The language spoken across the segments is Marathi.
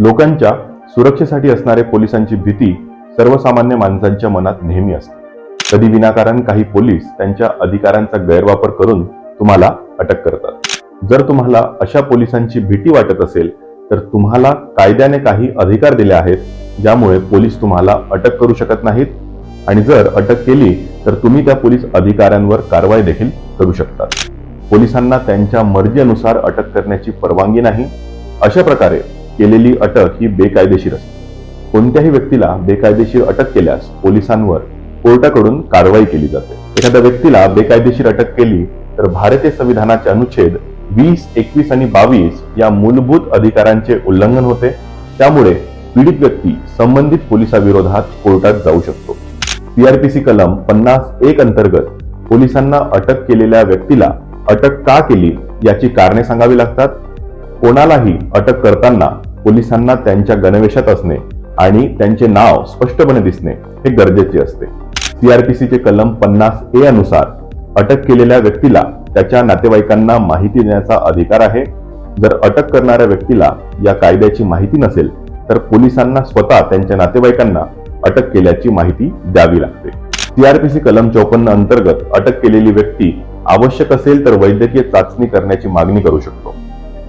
लोकांच्या सुरक्षेसाठी असणारे पोलिसांची भीती सर्वसामान्य माणसांच्या मनात नेहमी असते. कधी विनाकारण काही पोलीस त्यांच्या अधिकारांचा गैरवापर करून तुम्हाला अटक करतात. जर तुम्हाला अशा पोलिसांची भीती वाटत असेल तर तुम्हाला कायद्याने काही अधिकार दिले आहेत ज्यामुळे पोलीस तुम्हाला अटक करू शकत नाहीत. आणि जर अटक केली तर तुम्ही त्या पोलीस अधिकाऱ्यांवर कारवाई देखील करू शकतात. पोलिसांना त्यांच्या मर्जीनुसार अटक करण्याची परवानगी नाही. अशा प्रकारे केलेली अटक ही बेकायदेशीर असते. कोणत्याही व्यक्तीला बेकायदेशीर अटक केल्यास पोलिसांवर कोर्टाकडून कारवाई केली जाते. एखाद्या व्यक्तीला बेकायदेशीर अटक केली तर भारतीय संविधानाचे अनुच्छेद वीस एकवीस आणि बावीस या मूलभूत अधिकारांचे उल्लंघन होते. त्यामुळे पीडित व्यक्ती संबंधित पोलिसाविरोधात कोर्टात जाऊ शकतो. सीआरपीसी कलम पन्नास एक अंतर्गत पोलिसांना अटक केलेल्या व्यक्तीला अटक का केली याची कारणे सांगावी लागतात. कोणालाही अटक करताना पोलिसांना त्यांच्या गणवेशात असणे आणि त्यांचे नाव स्पष्टपणे दिसणे हे गरजेचे असते. सीआरपीसीचे कलम पन्नास ए अनुसार अटक केलेल्या व्यक्तीला त्याच्या नातेवाईकांना माहिती देण्याचा अधिकार आहे. जर अटक करणाऱ्या व्यक्तीला या कायद्याची माहिती नसेल तर पोलिसांना स्वतः त्यांच्या नातेवाईकांना अटक केल्याची माहिती द्यावी लागते. सीआरपीसी कलम चौपन्न अंतर्गत अटक केलेली व्यक्ती आवश्यक असेल तर वैद्यकीय चाचणी करण्याची मागणी करू शकतो.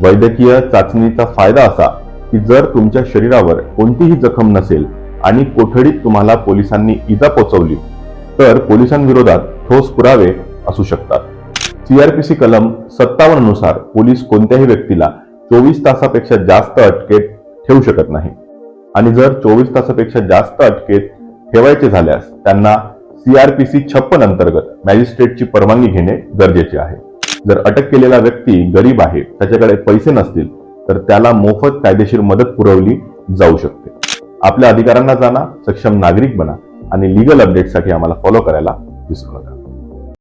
वैद्यकीय चाचणीचा फायदा असा की जर तुमच्या शरीरावर कोणतीही जखम नसेल आणि कोठडीत तुम्हाला पोलिसांनी इजा पोचवली तर पोलिसांविरोधात ठोस पुरावे असू शकतात. सीआरपीसी कलम सत्तावन्ननुसार पोलीस कोणत्याही व्यक्तीला चोवीस तासापेक्षा जास्त अटकेत ठेवू शकत नाही. आणि जर चोवीस तासापेक्षा जास्त अटकेत ठेवायचे झाल्यास त्यांना सीआरपीसी छप्पन अंतर्गत मॅजिस्ट्रेटची परवानगी घेणे गरजेचे आहे. जर अटक केलेला व्यक्ती गरीब आहे त्याच्याकडे पैसे नसतील तर त्याला मोफत कायदेशीर मदत पुरवली जाऊ शकते. आपल्या अधिकारांना जाणा सक्षम नागरिक बना आणि लिगल अपडेटसाठी आम्हाला फॉलो करायला विसरू नका.